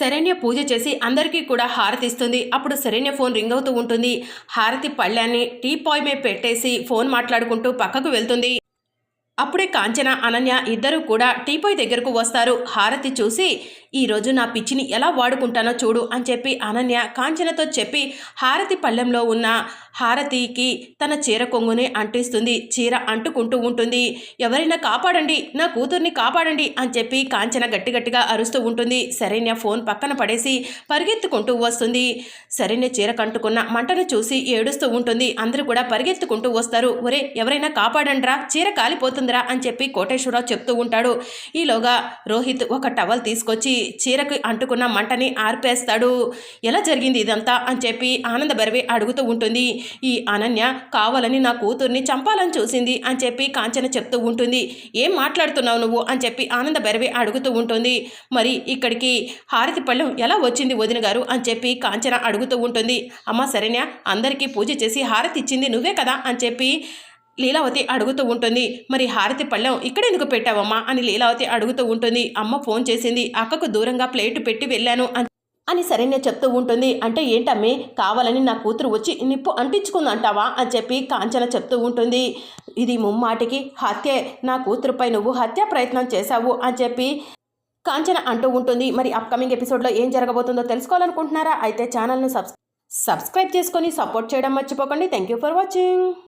శరణ్య పూజ చేసి అందరికీ కూడా హారతి ఇస్తుంది. అప్పుడు శరణ్య ఫోన్ రింగ్ అవుతూ ఉంటుంది. హారతి పళ్ళాన్ని టీ పాయ్ మీద పెట్టేసి ఫోన్ మాట్లాడుకుంటూ పక్కకు వెళ్తుంది. అప్పుడే కాంచన అనన్య ఇద్దరు కూడా టీపాయ్ దగ్గరకు వస్తారు. హారతి చూసి ఈరోజు నా పిచ్చిని ఎలా వాడుకుంటానో చూడు అని చెప్పి అనన్య కాంచనతో చెప్పి హారతి పళ్ళెంలో ఉన్న హారతికి తన చీర కొంగుని అంటిస్తుంది. చీర అంటుకుంటూ ఉంటుంది. ఎవరైనా కాపాడండి నా కూతుర్ని కాపాడండి అని చెప్పి కాంచన గట్టి గట్టిగా అరుస్తూ ఉంటుంది. సరైన ఫోన్ పక్కన పడేసి పరిగెత్తుకుంటూ వస్తుంది. సరైన చీర కంటుకున్న మంటను చూసి ఏడుస్తూ ఉంటుంది. అందరూ కూడా పరిగెత్తుకుంటూ వస్తారు. ఒరే ఎవరైనా కాపాడండ్రా? చీర కాలిపోతుందిరా అని చెప్పి కోటేశ్వరరావు చెప్తూ ఉంటాడు. ఈలోగా రోహిత్ ఒక టవల్ తీసుకొచ్చి చీరకు అంటుకున్న మంటని ఆర్పేస్తాడు. ఎలా జరిగింది ఇదంతా? అని చెప్పి ఆనంద భరివి అడుగుతూ ఉంటుంది. ఈ అనన్య కావాలని నా కూతుర్ని చంపాలని చూసింది అని చెప్పి కాంచన చెప్తూ ఉంటుంది. ఏం మాట్లాడుతున్నావు నువ్వు? అని చెప్పి ఆనంద భైరవి అడుగుతూ ఉంటుంది. మరి ఇక్కడికి హారతి పళ్ళం ఎలా వచ్చింది వదిన గారు? అని చెప్పి కాంచన అడుగుతూ ఉంటుంది. అమ్మ సరేనా అందరికీ పూజ చేసి హారతి ఇచ్చింది నువ్వే కదా? అని చెప్పి లీలావతి అడుగుతూ ఉంటుంది మరి హారతి పళ్ళెం ఇక్కడెందుకు పెట్టావమ్మా? అని లీలావతి అడుగుతూ ఉంటుంది అమ్మ ఫోన్ చేసింది అక్కకు దూరంగా ప్లేటు పెట్టి వెళ్ళాను అని సరైన చెప్తూ ఉంటుంది అంటే ఏంటమ్మి కావాలని నా కూతురు వచ్చి నిప్పు అంటించుకుందంటావా? అని చెప్పి కాంచన చెప్తూ ఉంటుంది ఇది ముమ్మాటికి హత్యే నా కూతురుపై నువ్వు హత్యా ప్రయత్నం చేశావు అని చెప్పి కాంచన అంటూ ఉంటుంది మరి అప్కమింగ్ ఎపిసోడ్లో ఏం జరగబోతుందో తెలుసుకోవాలనుకుంటున్నారా? అయితే ఛానల్ను సబ్స్ సబ్స్క్రైబ్ చేసుకొని సపోర్ట్ చేయడం మర్చిపోకండి. Thank you for watching